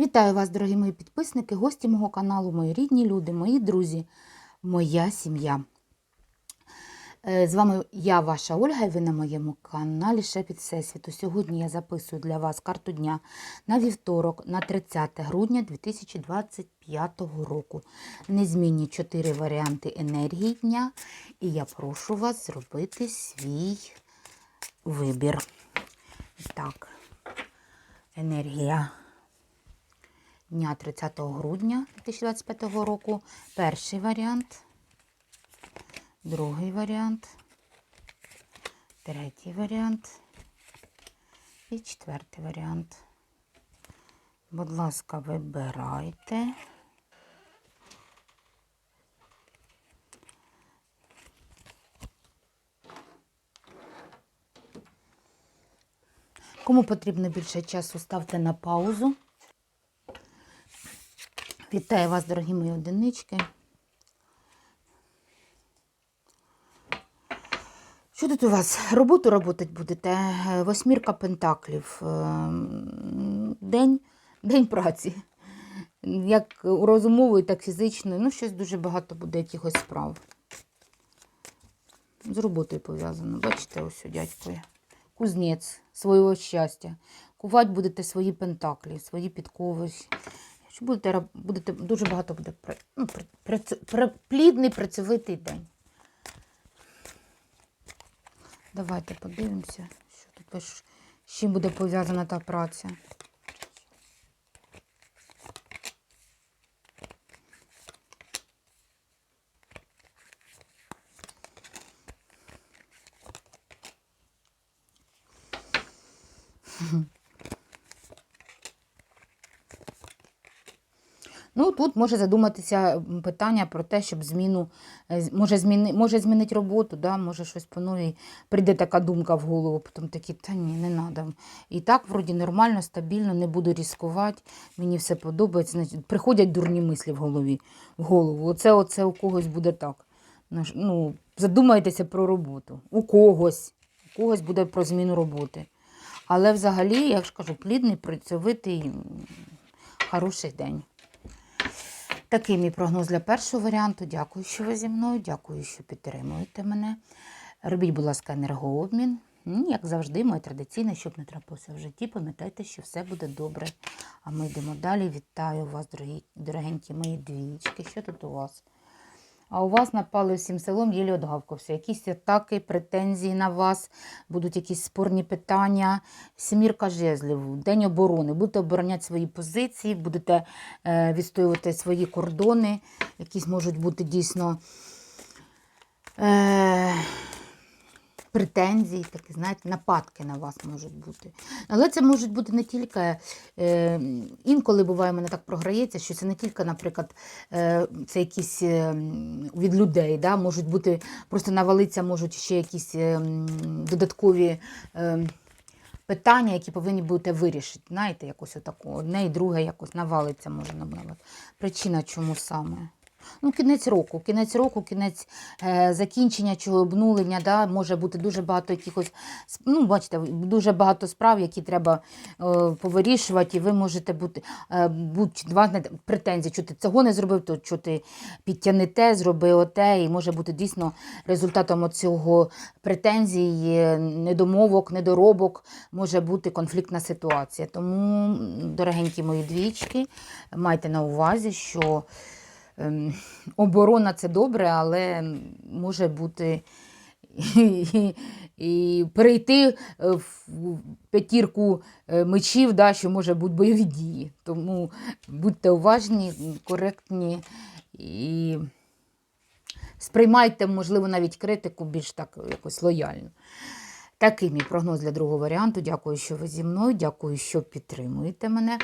Вітаю вас, дорогі мої підписники, гості мого каналу, мої рідні люди, мої друзі, моя сім'я. Е, З вами я, ваша Ольга, і ви на моєму каналі Шепіт Всесвіту. Сьогодні я записую для вас карту дня на вівторок, на 30 грудня 2025 року. Незмінні чотири варіанти енергії дня, і я прошу вас зробити свій вибір. Так, енергія дня 30 грудня 2025 року. Перший варіант, другий варіант, третій варіант і четвертий варіант. Будь ласка, вибирайте. Кому потрібно більше часу, ставте на паузу. Вітаю вас, дорогі мої одинички. Що тут у вас? Роботу робити будете? Е, Восьмірка пентаклів. Е, День, день праці. Як розумовою, так і фізичною. Ну, щось дуже багато буде якихось справ. З роботою пов'язано. Бачите, ось дядько. є. Кузнець свого щастя. Кувати будете свої пентаклі, свої підкови. Що будете, будете дуже багато буде ну, пр- плідний працьовитий день. Давайте подивимося, що тут з чим буде пов'язана та праця. Ну, тут може задуматися питання про те, щоб зміну, е, може, зміни, може змінити роботу, да? може щось по новій. Прийде така думка в голову, потім такі, та ні, не треба. І так, вроді, нормально, стабільно, не буду ризикувати, мені все подобається. Значить, приходять дурні мислі в голові, в голову. Оце, оце у когось буде так. Ну, задумайтеся про роботу. У когось. У когось буде про зміну роботи. Але взагалі, я ж кажу, плідний, працьовитий, хороший день. Такий мій прогноз для першого варіанту. Дякую, що ви зі мною. Дякую, що підтримуєте мене. Робіть, будь ласка, енергообмін. Як завжди, моє традиційне, щоб не трапилося в житті. Пам'ятайте, що все буде добре. А ми йдемо далі. Вітаю вас, дорогі, дорогенькі мої двічки. Що тут у вас? А у вас напали всім селом, єлі одгавкався. Якісь атаки, претензії на вас, будуть якісь спорні питання. Сімірка жезлів, день оборони. Будете обороняти свої позиції, будете е, відстоювати свої кордони. Якісь можуть бути дійсно е, претензії, такі, знаєте, нападки на вас можуть бути. Але це можуть бути не тільки, е, інколи буває, мене так програється, що це не тільки, наприклад, е, це якісь е, від людей, да, можуть бути, просто навалиться, можуть ще якісь е, додаткові. Е, Питання, які повинні будете вирішити. Знаєте, якось отако. Одне і друге якось навалиться може на. Причина чому саме? Ну, кінець року, кінець року, кінець е, закінчення чого обнулення, да, може бути дуже багато якихось, ну, бачите, дуже багато справ, які треба е, повирішувати, і ви можете бути, е, будь два претензії, що ти цього не зробив, то що ти підтягни те, зроби оте, і може бути дійсно результатом цього претензій, е, недомовок, недоробок, може бути конфліктна ситуація. Тому, дорогенькі мої двічки, майте на увазі, що оборона це добре, але може бути і, і перейти е, в п'ятірку е, мечів, да, що може бути бойові дії. Тому будьте уважні, коректні і сприймайте, можливо, навіть критику більш так якось лояльно. Такий мій прогноз для другого варіанту. Дякую, що ви зі мною. Дякую, що підтримуєте мене.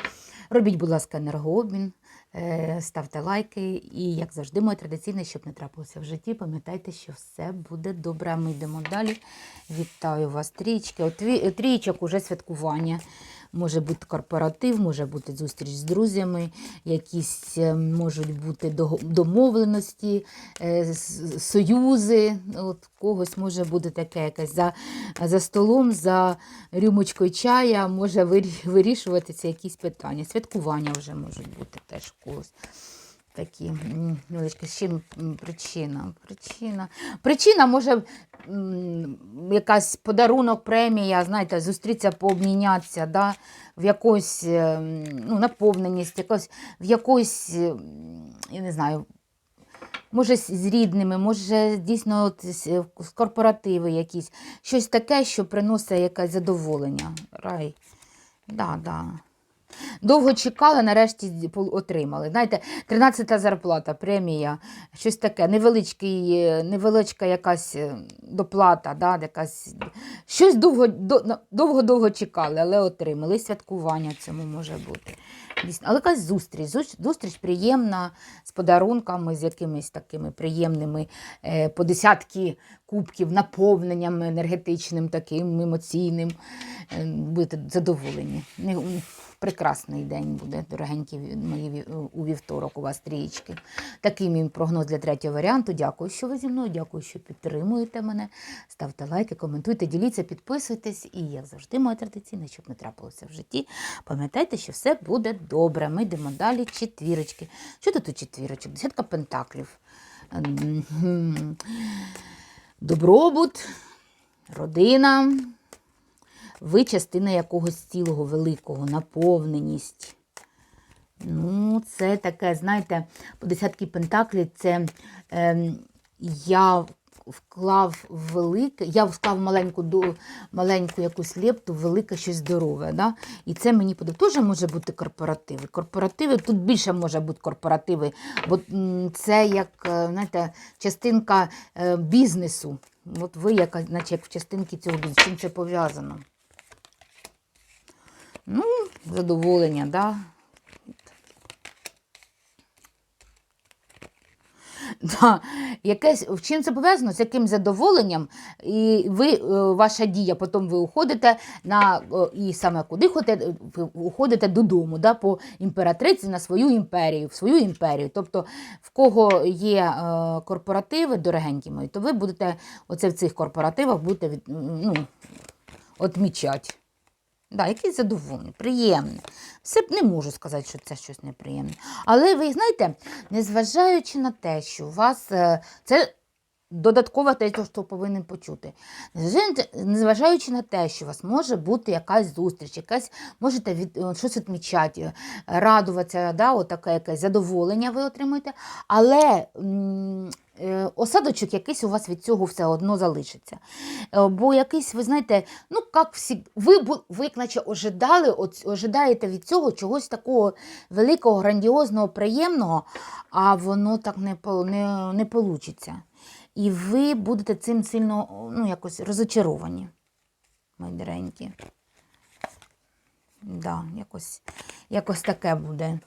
Робіть, будь ласка, енергообмін, е, ставте лайки. І, як завжди, моє традиційне, щоб не трапилося в житті, пам'ятайте, що все буде добре. Ми йдемо далі. Вітаю вас, трічки. Трічок, уже святкування. Може бути корпоратив, може бути зустріч з друзями, якісь е, можуть бути домовленості, е, союзи. От когось може бути таке якесь за, за столом, за рюмочкою чая, може вирі- вирішуватися якісь питання. Святкування вже можуть бути теж когось. Такі м, невеличкі. З чим причина? Причина. Причина може якась подарунок, премія, знаєте, зустрітися, пообмінятися, да? в якусь е, ну, наповненість, якось, в якусь, е, я не знаю, може з з рідними, може дійсно от, е, з корпоративи якісь. Щось таке, що приносить якесь задоволення. Рай. Да, да. Довго чекали, нарешті отримали. Знаєте, 13-та зарплата, премія, щось таке, невеличкий, е, невеличка якась е, доплата, да, якась... щось довго, довго довго чекали, але отримали. Святкування цьому може бути. Але якась зустріч, зустріч приємна, з подарунками, з якимись такими приємними е, по десятки кубків, наповненням енергетичним, таким емоційним. Будете задоволені. Прекрасний день буде, дорогенькі мої у вівторок у вас трієчки. Такий мій прогноз для третього варіанту. Дякую, що ви зі мною. Дякую, що підтримуєте мене. Ставте лайки, коментуйте, діліться, підписуйтесь. І, як завжди, моє традиційне, щоб не трапилося в житті. Пам'ятайте, що все буде добре. Ми йдемо далі. Четвірочки. Що тут у четвірочок? Десятка пентаклів. Ем, Добробут, родина ви частина якогось цілого великого, наповненість. Ну, це таке, знаєте, по десятки пентаклів це ем, я вклав велике, я вклав маленьку до маленьку якусь лепту, велике щось здорове. Да? І це мені подобається. Теж може бути корпоративи. Корпоративи, тут більше може бути корпоративи, бо це як е, знаєте, частинка е, бізнесу. От ви, яка, наче як в частинки цього бізнесу, чим це пов'язано. Ну, задоволення, да. Да. Якесь, в чим це пов'язано? З яким задоволенням, і ви, е, ваша дія, потім ви уходите на е, і саме куди ходите, ви уходите додому, да, по імператриці на свою імперію, в свою імперію. Тобто, в кого є е, корпоративи, дорогенькі мої, то ви будете оце в цих корпоративах будете від, ну, відмічати. Да, якесь задоволення, приємне. Все не можу сказати, що це щось неприємне. Але ви знаєте, незважаючи на те, що у вас е, це додатково те, що повинен почути. Незважаючи- на те, що у вас може бути якась зустріч, якась можете від, е, щось відмічати, е, радуватися, да, отаке якесь задоволення ви отримуєте, але м, осадочок якийсь у вас від цього все одно залишиться. Е, Бо якийсь, ви знаєте, ну як всі, ви, ви наче ожидали, ожидаєте від цього чогось такого великого, грандіозного, приємного, а воно так не, не, не получиться. І ви будете цим сильно ну, якось розочаровані, мої доренькі. Да, якось, якось таке буде.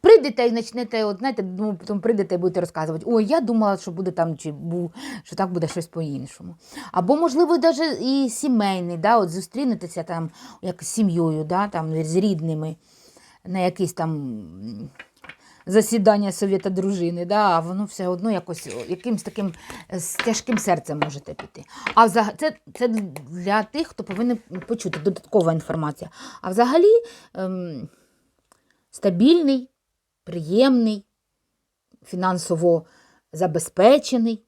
Прийдете і почнете, от, знаєте, ну, потім прийдете і будете розказувати, ой, я думала, що буде там, чи був, що так буде щось по-іншому. Або, можливо, навіть і сімейний, да, от зустрінетеся там як з сім'єю, да, там, з рідними на якийсь там засідання совєта дружини, да, а воно все одно якось якимсь таким е, з тяжким серцем можете піти. А взагалі це, це для тих, хто повинен почути додаткова інформація. А взагалі ем, стабільний, приємний, фінансово забезпечений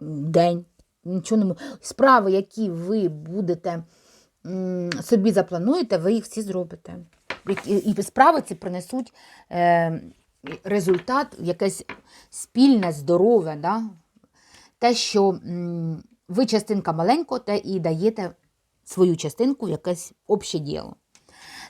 день. Нічого не Справи, які ви будете собі заплануєте, ви їх всі зробите. І справи ці принесуть е, результат, якесь спільне, здорове, да? те, що ви частинка маленького, те і даєте свою частинку якесь обще діло.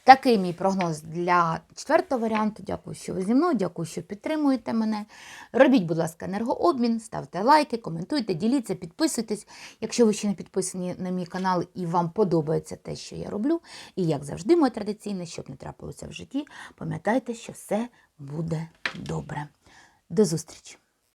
Такий мій прогноз для четвертого варіанту. Дякую, що ви зі мною, дякую, що підтримуєте мене. Робіть, будь ласка, енергообмін, ставте лайки, коментуйте, діліться, підписуйтесь. Якщо ви ще не підписані на мій канал і вам подобається те, що я роблю, і як завжди, моє традиційне, щоб не трапилося в житті, пам'ятайте, що все буде добре. До зустрічі!